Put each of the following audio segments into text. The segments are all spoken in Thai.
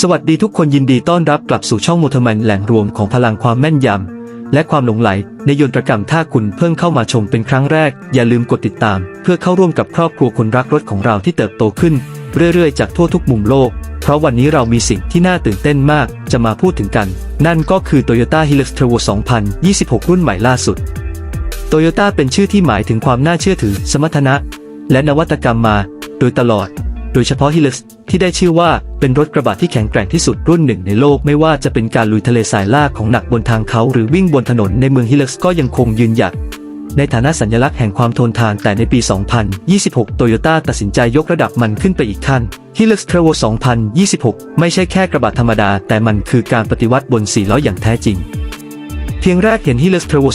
สวัสดีทุกคนยินดีต้อนรับกลับสู่ช่องโมทแมนแหล่งรวมของพลังความแม่นยำ และความหลงไหล ในยนตรกรรมถ้าคุณเพิ่งเข้ามาชมเป็นครั้งแรก อย่าลืมกดติดตาม เพื่อเข้าร่วมกับครอบครัวคนรักรถของเราที่เติบโตขึ้น เรื่อยๆ จากทั่วทุกมุมโลก เพราะวันนี้เรามีสิ่งที่น่าตื่นเต้นมาก จะมาพูดถึงกัน นั่นก็คือ Toyota Hilux Turbo 2026 รุ่นใหม่ล่าสุดโตโยต้าเป็นชื่อที่หมายถึงความน่าเชื่อถือ สมรรถนะ และนวัตกรรมมา โดยตลอด ดยเฉพาะ Hilux ที่ได้ชื่อว่าเป็นรถกระบะที่แข็งแกร่งที่สุดรุ่นหนึ่งในโลกไม่ว่าจะเป็นการลุยทะเลสายลากของหนักบนทางเขาหรือวิ่งบนถนนในเมือง Hilux ก็ยังคงยืนหยัดในฐานะสัญลักษณ์แห่งความทนทานแต่ในปี 2026 โตโยต้าตัดสินใจยกระดับมันขึ้นไปอีกขั้น Hilux Turbo 2026 ไม่ใช่แค่กระบะธรรมดา แต่มันคือการปฏิวัติบนสี่ล้ออย่างแท้จริง เพียงแรกเห็น Hilux Turbo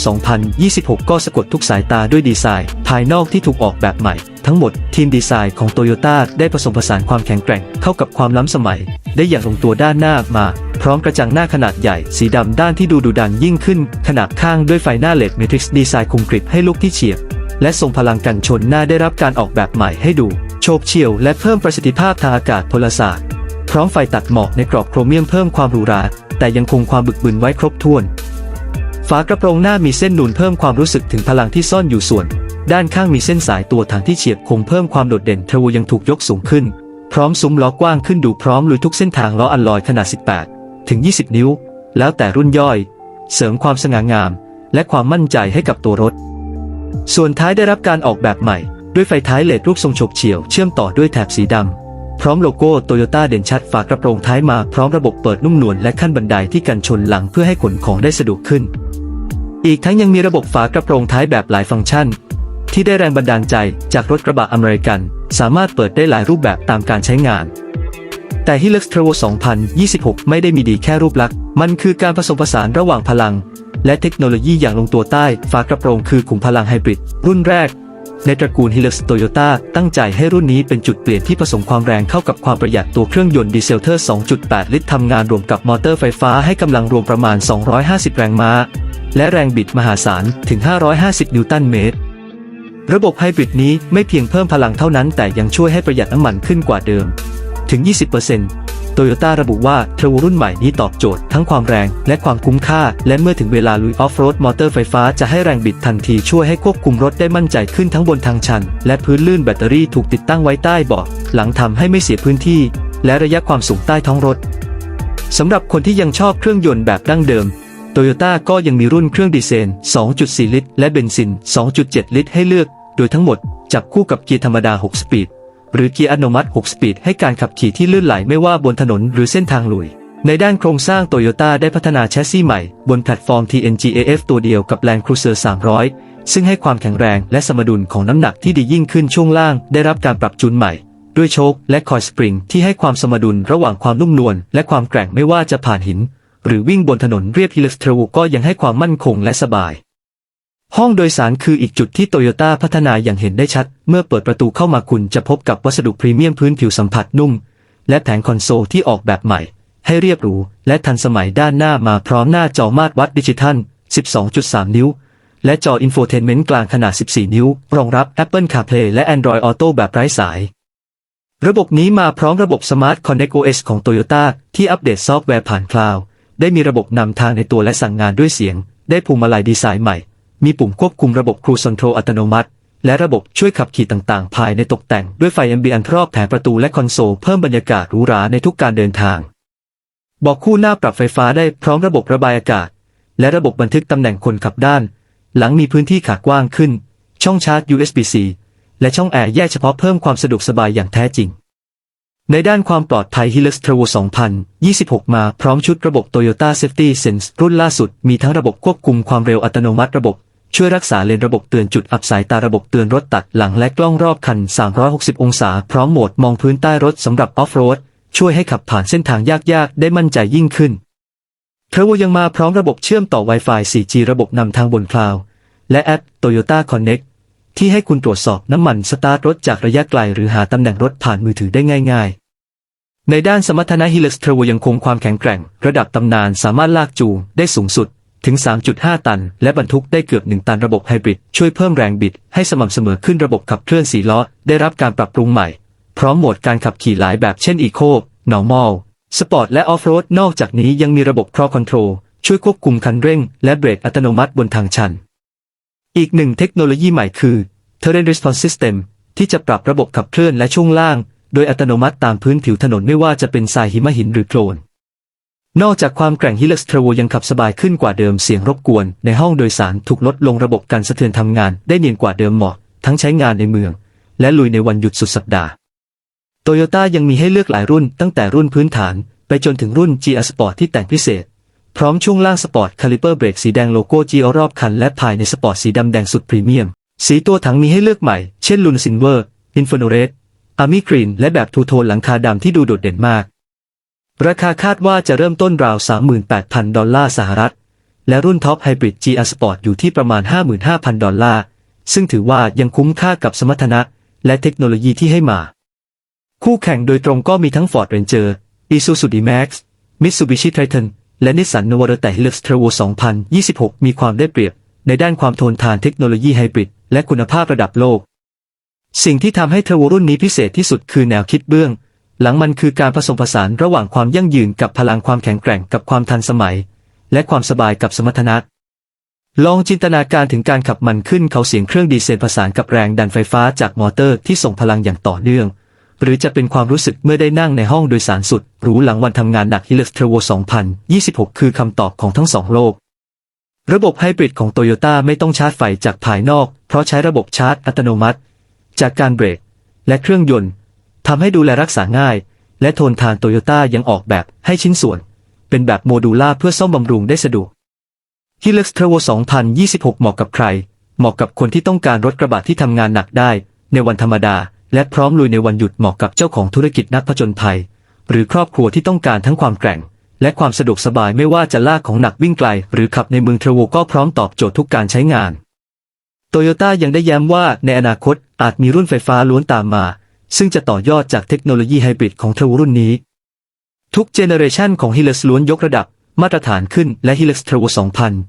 2026 ก็สะกดทุกสายตาด้วยดีไซน์ ภายนอกที่ถูกออกแบบใหม่ ทั้งหมดทีมดีไซน์ของ Toyota ได้ผสมผสานความแข็งแกร่งเข้ากับความล้ำสมัย ได้อย่างลงตัวด้านหน้ามา พร้อมกระจังหน้าขนาดใหญ่ สีดำด้านที่ดูดุดันยิ่งขึ้น ขนาบข้างด้วยไฟหน้าเลดเมทริกซ์ดีไซน์คุมกริบให้ลุกที่เฉียบ และทรงพลังกันชนหน้าได้รับการออกแบบใหม่ให้ดูโฉบเฉี่ยวและเพิ่มประสิทธิภาพทางอากาศพลศาสตร์พร้อมไฟตัดหมอกในกรอบโครเมียมเพิ่มความหรูหราแต่ยังคงความบึกบึนไว้ครบถ้วน ฝากระโปรงหน้ามีเส้นนูนเพิ่มความรู้สึกถึงพลังที่ซ่อนอยู่ส่วน ด้านข้างมีเส้นสายตัวถังที่เฉียบคมเพิ่มความโดดเด่นเทอร์โวยังถูกยกสูงขึ้น พร้อมซุ้มล้อกว้างขึ้นดูพร้อมลุยทุกเส้นทางล้ออัลลอยขนาด 18 ถึง 20 นิ้ว แล้วแต่รุ่นย่อย เสริมความสง่างาม และความมั่นใจให้กับตัวรถ ส่วนท้ายได้รับการออกแบบใหม่ ด้วยไฟท้ายเลดรูปทรงฉบเฉี่ยวเชื่อมต่อด้วยแถบสีดำพร้อมโลโก้โตโยต้าเด่นชัดฝากระโปรงท้ายมาพร้อมระบบเปิดนุ่มนวลและขั้นบันไดที่กันชนหลังเพื่อให้ขนของได้สะดวกขึ้น อีกทั้งยังมีระบบฝากระโปรงท้ายแบบหลายฟังก์ชัน ที่ได้แรงบันดาลใจจากรถกระบะอเมริกัน สามารถเปิดได้หลายรูปแบบตามการใช้งาน แต่ Hilux Turbo 2026 ไม่ได้มีดีแค่รูปลักษณ์ มันคือการผสมผสานระหว่างพลัง และเทคโนโลยีอย่างลงตัวใต้ฝากระโปรงคือขุมพลังไฮบริดรุ่นแรก ในตระกูล Hilux Toyota ตั้งใจให้รุ่นนี้เป็นจุดเปลี่ยนที่ผสมความแรงเข้ากับความประหยัดตัวเครื่องยนต์ดีเซลเทอร์ 2.8 ลิตรทำงานรวมกับมอเตอร์ไฟฟ้าให้กำลังรวมประมาณ 250 แรงม้า และแรงบิดมหาศาลถึง 550 นิวตันเมตร ระบบไฮบริดนี้ไม่เพียงเพิ่มพลังเท่านั้น แต่ยังช่วยให้ประหยัดน้ำมันขึ้นกว่าเดิม ถึง 20%โตโยต้าระบุว่าเทอร์โวรุ่นใหม่นี้ตอบโจทย์ทั้งความแรงและความคุ้มค่า และเมื่อถึงเวลาลุยออฟโรดมอเตอร์ไฟฟ้าจะให้แรงบิดทันทีช่วยให้ควบคุมรถได้มั่นใจขึ้นทั้งบนทางชัน และพื้นลื่นแบตเตอรี่ถูกติดตั้งไว้ใต้เบาะหลังทำให้ไม่เสียพื้นที่ และระยะความสูงใต้ท้องรถสำหรับคนที่ยังชอบเครื่องยนต์แบบดั้งเดิม โตโยต้าก็ยังมีรุ่นเครื่องดีเซล2.4 ลิตร และเบนซิน 2.7 ลิตรให้เลือก โดยทั้งหมดจับคู่กับเกียร์ธรรมดา 6 สปีด หรือเกียร์อัตโนมัติ 6 สปีด ให้การขับขี่ที่ลื่นไหลไม่ว่าบนถนนหรือเส้นทางลุย ในด้านโครงสร้างโตโยต้าได้พัฒนาแชสซีใหม่ บนแพลตฟอร์ม TNGAF ตัวเดียวกับ Land Cruiser 300 ซึ่งให้ความแข็งแรงและสมดุลของน้ำหนักที่ดียิ่งขึ้นช่วงล่าง ได้รับการปรับจูนใหม่ด้วยโชคและคอยสปริงที่ให้ความสมดุลระหว่างความนุ่มนวลและความแกร่งไม่ว่าจะผ่านหิน หรือวิ่งบนถนนเรียบ Hilux Trail ก็ยังให้ความมั่นคงและสบาย ห้องโดยสารคืออีกจุดที่โตโยต้าพัฒนาอย่างเห็นได้ชัด เมื่อเปิดประตูเข้ามาคุณจะพบกับวัสดุพรีเมียมพื้นผิวสัมผัสนุ่ม และแผงคอนโซลที่ออกแบบใหม่ ให้เรียบหรูและทันสมัยด้านหน้ามาพร้อมหน้าจอมาตรวัดดิจิทัล 12.3 นิ้ว และจออินโฟเทนเมนต์กลางขนาด 14 นิ้ว รองรับ Apple CarPlay และ Android Auto แบบไร้สายระบบนี้มาพร้อมระบบ Smart Connect OS ของ Toyota ที่อัปเดตซอฟต์แวร์ผ่านคลาวด์ ได้มีระบบนำทางในตัวและสั่งงานด้วยเสียง ได้พวงมาลัยดีไซน์ใหม่ มีปุ่มควบคุมระบบ Cruise Control อัตโนมัติ และระบบช่วยขับขี่ต่างๆ ภายในตกแต่งด้วยไฟ ambient รอบแผงประตูและคอนโซลเพิ่มบรรยากาศหรูหราในทุกการเดินทาง บอกคู่หน้าปรับไฟฟ้าได้พร้อมระบบระบายอากาศ และระบบบันทึกตำแหน่งคนขับด้าน หลังมีพื้นที่ขากว้างขึ้น ช่องชาร์จ USB-C และช่องแอร์แยกเฉพาะเพิ่มความสะดวกสบายอย่างแท้จริง ในด้านความปลอดภัย Hilux Travel 2026 มาพร้อมชุดระบบ Toyota Safety Sense รุ่นล่าสุด มีทั้งระบบควบคุมความเร็วอัตโนมัติระบบ ช่วยรักษาเลนระบบเตือนจุดอับสายตาระบบเตือนรถตัดหลังและกล้องรอบคัน 360 องศา พร้อมโหมดมองพื้นใต้รถสำหรับออฟโรด ช่วยให้ขับผ่านเส้นทางยากๆ ได้มั่นใจยิ่งขึ้นเทร์โวยังมาพร้อมระบบเชื่อมต่อ Wi-Fi 4G ระบบนำทางบนคลาวและแอป Toyota Connect ที่ให้คุณตรวจสอบน้ำมันสตาร์ทรถจากระยะไกลหรือหาตำแหน่งรถผ่านมือถือได้ง่าย ๆ ในด้านสมรรถนะ Hilux Turbo ยังคงความแข็งแกร่ง ระดับตำนานสามารถลากจูงได้สูงสุดถึง 3.5 ตัน และบรรทุกได้เกือบ 1 ตันระบบไฮบริดช่วยเพิ่มแรงบิด ให้สม่ำเสมอขึ้นระบบขับเคลื่อน4ล้อ ได้รับการปรับปรุงใหม่ พร้อมโหมดการขับขี่หลายแบบเช่น Eco Normal สปอร์ตและออฟโรดนอกจากนี้ยังมีระบบ Pro Control ช่วยควบคุมคันเร่ง และเบรกอัตโนมัติบนทางชัน อีกหนึ่งเทคโนโลยีใหม่คือ Terrain Response System ที่จะปรับระบบขับเคลื่อนและช่วงล่าง โดยอัตโนมัติตามพื้นผิวถนนไม่ว่าจะเป็นทรายหิมะหินหรือโคลน นอกจากความแกร่ง Hilux Trevo ยังขับสบายขึ้นกว่าเดิมเสียงรบกวน ในห้องโดยสารถูกลดลงระบบการสะเทือนทำงานได้เนียนกว่าเดิมเหมาะ ทั้งใช้งานในเมือง และลุยในวันหยุดสุดสัปดาห์โตโยต้ายังมีให้เลือกหลายรุ่นตั้งแต่รุ่นพื้นฐาน ไปจนถึงรุ่น GR Sport ที่แต่งพิเศษ พร้อมช่วงล่างสปอร์ตคาลิเปอร์เบรกสีแดงโลโก้ GR รอบคัน และภายในสปอร์ตสีดำแดงสุดพรีเมียม สีตัวถังมีให้เลือกใหม่ เช่นลุนซินเวอร์อินฟ n นเรส อามี่กรีนและแบบทูโทนหลังคาดำที่ดูโดดเด่นมาก ราคาคาดว่าจะเริ่มต้นราว 38,000 ดอลลาร์สหรัฐ และรุ่นท็อปไฮบริด GR Sport อยู่ที่ประมาณ 55,000 ดอลลาร์ ซึ่งถือว่ายังคุ้มค่ากับสมรรถนะ และเทคโนโลยีที่ให้มา คู่แข่งโดยตรงก็มีทั้ง Ford Ranger Isuzu D-Max Mitsubishi Triton และ Nissan Navara แต่ Hilux Trevo 2026 มีความได้เปรียบ ในด้านความทนทานเทคโนโลยีไฮบริดและคุณภาพระดับโลก สิ่งที่ทำให้เทอโวรุ่นนี้พิเศษที่สุดคือแนวคิดเบื้อง หลังมันคือการผสมผสานระหว่างความยั่งยืนกับพลังความแข็งแกร่งกับความทันสมัย และความสบายกับสมรรถนะลองจินตนาการถึงการขับมันขึ้นเขาเสียงเครื่องดีเซลผสานกับแรงดันไฟฟ้าจากมอเตอร์ที่ส่งพลังอย่างต่อเนื่อง หรือจะเป็นความรู้สึกเมื่อได้นั่งในห้องโดยสารสุดหรูหลังวันทำงานหนัก Hilux Trevo 2026 คือคำตอบของทั้งสองโลก ระบบไฮบริดของโตโยต้าไม่ต้องชาร์จไฟจากภายนอก เพราะใช้ระบบชาร์จอัตโนมัติ จากการเบรก และเครื่องยนต์ทำให้ดูแลรักษาง่าย และทนทานโตโยต้ายังออกแบบให้ชิ้นส่วน เป็นแบบโมดูล่าเพื่อซ่อมบำรุงได้สะดวก Hilux Trevo 2026 เหมาะกับใคร เหมาะกับคนที่ต้องการรถกระบะที่ทำงานหนักได้ ในวันธรรมดา และพร้อมลุยในวันหยุดเหมาะกับเจ้าของธุรกิจนักผจญภัย หรือครอบครัวที่ต้องการทั้งความแกร่ง และความสะดวกสบายไม่ว่าจะลากของหนักวิ่งไกล หรือขับในเมืองเทรโวก็พร้อมตอบโจทย์ทุกการใช้งาน โตโยต้ายังได้ย้ำว่าในอนาคตอาจมีรุ่นไฟฟ้าล้วนตามมา ซึ่งจะต่อยอดจากเทคโนโลยีไฮบริดของเทรโวรุ่นนี้ ทุกเจเนอเรชันของ Hilux ล้วนยกระดับมาตรฐานขึ้นและ Hilux Trevo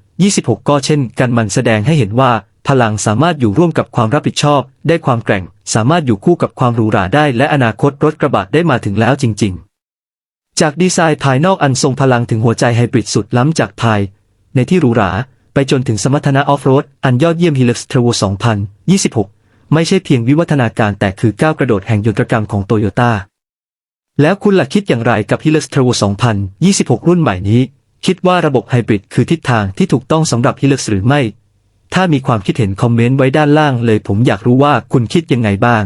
2026 ก็เช่นกันมันแสดงให้เห็นว่า พลังสามารถอยู่ร่วมกับความรับผิดชอบ ได้ความแกร่ง สามารถอยู่คู่กับความหรูหราได้ และอนาคตรถกระบะได้มาถึงแล้วจริง ๆ จากดีไซน์ภายนอกอันทรงพลังถึงหัวใจไฮบริดสุดล้ำจากภายในที่หรูหรา ไปจนถึงสมรรถนะออฟโรดอันยอดเยี่ยม Hilux Trevo 2026 ไม่ใช่เพียงวิวัฒนาการแต่คือก้าวกระโดดแห่งยนตรกรรมของโตโยต้าแล้วคุณล่ะคิดอย่างไรกับ Hilux Trevo 2026 รุ่นใหม่นี้ คิดว่าระบบไฮบริดคือทิศทางที่ถูกต้องสำหรับ Hilux หรือไม่ ถ้ามีความคิดเห็นคอมเมนต์ไว้ด้านล่างเลยผมอยากรู้ว่าคุณคิดยังไงบ้าง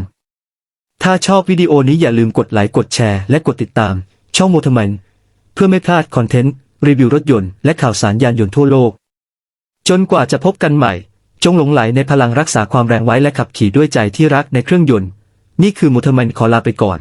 ถ้าชอบวิดีโอนี้อย่าลืมกดไลค์กดแชร์และกดติดตาม ช่องโมทมันเพื่อไม่พลาดคอนเทนต์รีวิวรถยนต์และข่าวสารยานยนต์ทั่วโลก จนกว่าจะพบกันใหม่ จงหลงไหลในพลังรักษาความแรงไว้และขับขี่ด้วยใจที่รักในเครื่องยนต์ นี่คือมุทมันขอลาไปก่อน